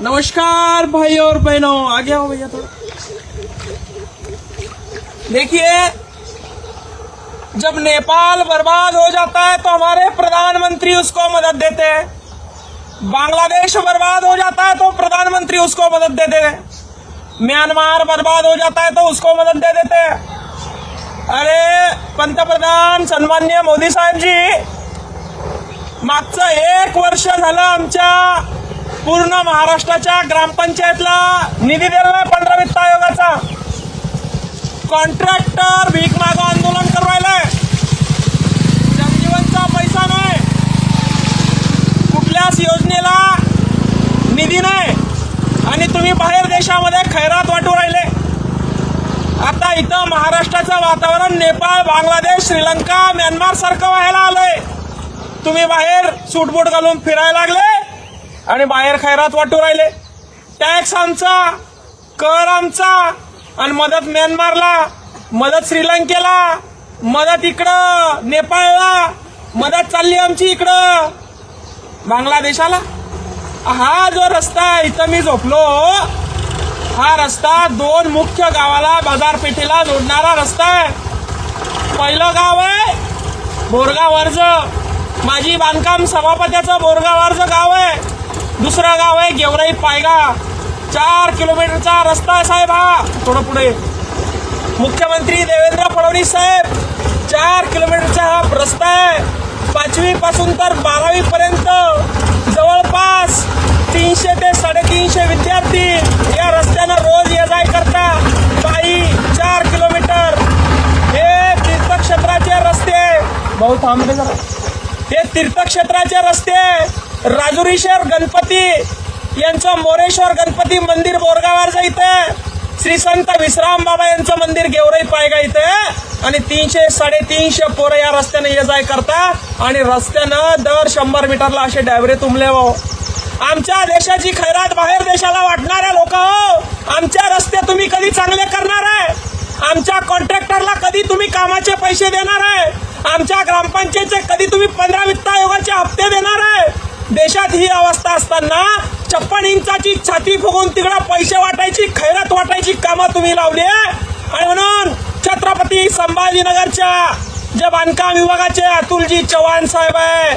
नमस्कार भाई और बहनों। आ गया हो भैया थोड़ा। देखिए, जब नेपाल बर्बाद हो जाता है तो हमारे प्रधानमंत्री उसको मदद देते हैं। बांग्लादेश बर्बाद हो जाता है तो प्रधानमंत्री उसको मदद देते हैं। म्यांमार बर्बाद हो जाता है तो उसको मदद दे देते हैं। अरे, पंतप्रधान सन्मान्य मोदी साहेब जी, मागचं एक वर्ष पूर्ण महाराष्ट्राच्या ग्रामपंचायतला निधी दिला पंधरा वित्त आयोगाचा. कॉन्ट्रॅक्टर भीक माग आंदोलन करवायलाय जनजीवनचा पैसा नाही. कुठल्याच योजनेला निधी नाही. आणि तुम्ही बाहेर देशामध्ये खैरात वाटू राहिले. आता इथं महाराष्ट्राचं वातावरण नेपाळ बांगलादेश श्रीलंका म्यानमार सारखं व्हायला आलंय. तुम्ही बाहेर सूटबूट घालून फिरायला लागले. आणि बाहेर खैरात वाटू राहिले. टॅक्स आमचा कर आमचा आणि मदत म्यानमारला मदत श्रीलंकेला मदत इकडं नेपाळला मदत चालली आमची इकडं. बांगलादेशाला? हा जो रस्ता आहे इथं मी झोपलो. हा रस्ता दोन मुख्य गावाला बाजारपेठेला जोडणारा रस्ता आहे. पहिलं गाव आहे बोरगाव अर्ज. माझी बांधकाम सभापत्याचं बोरगाव अर्ज गाव आहे. दुसरं गाव आहे गेवराई पायगा. चार किलोमीटरचा रस्ता आहे साहेब हा. थोडं पुढे मुख्यमंत्री देवेंद्र फडणवीस साहेब चार किलोमीटरचा हा रस्ता आहे. पाचवी पासून तर बारावी पर्यंत जवळपास तीनशे ते साडेतीनशे विद्यार्थी या रस्त्यानं रोज ये जाय करता पायी चार किलोमीटर. हे तीर्थक्षेत्राचे रस्ते. भाऊ थांबते जरा. हे तीर्थक्षेत्राचे रस्ते. राजुरीश्वर गणपती यांचं मोरेश्वर गणपती मंदिर बोरगावावर इथं. श्री संत विश्राम बाबा यांचं मंदिर गेवराई पायगा इथं. आणि तीनशे साडेतीनशे पोरं या रस्त्याने ये जाय करता. आणि रस्त्यानं दर शंभर मीटरला असे डायव्हरे तुंबले हो. आमच्या देशाची खैरात बाहेर देशाला वाटणारे लोक हो. आमच्या रस्ते तुम्ही कधी चांगले करणार आहे? आमच्या कॉन्ट्रॅक्टरला कधी तुम्ही कामाचे पैसे देणार आहे? आमच्या ग्रामपंचायतचे कधी तुम्ही पंधरा वित्त आयोगाचे हप्ते देणार आहे ही अवस्था असताना छप्पन इंचाची छाती फुगून तिकडं पैसे वाटायची खैरात वाटायची कामं तुम्ही लावली आणि म्हणून छत्रपती संभाजीनगरच्या जे बांधकाम विभागाचे अतुलजी चव्हाण साहेब आहे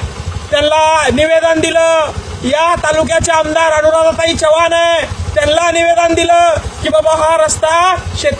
त्यांना निवेदन दिलं. या तालुक्याचे आमदार अनुराधाताई चव्हाण आहे त्यांना निवेदन दिलं की बाबा हा रस्ता शेत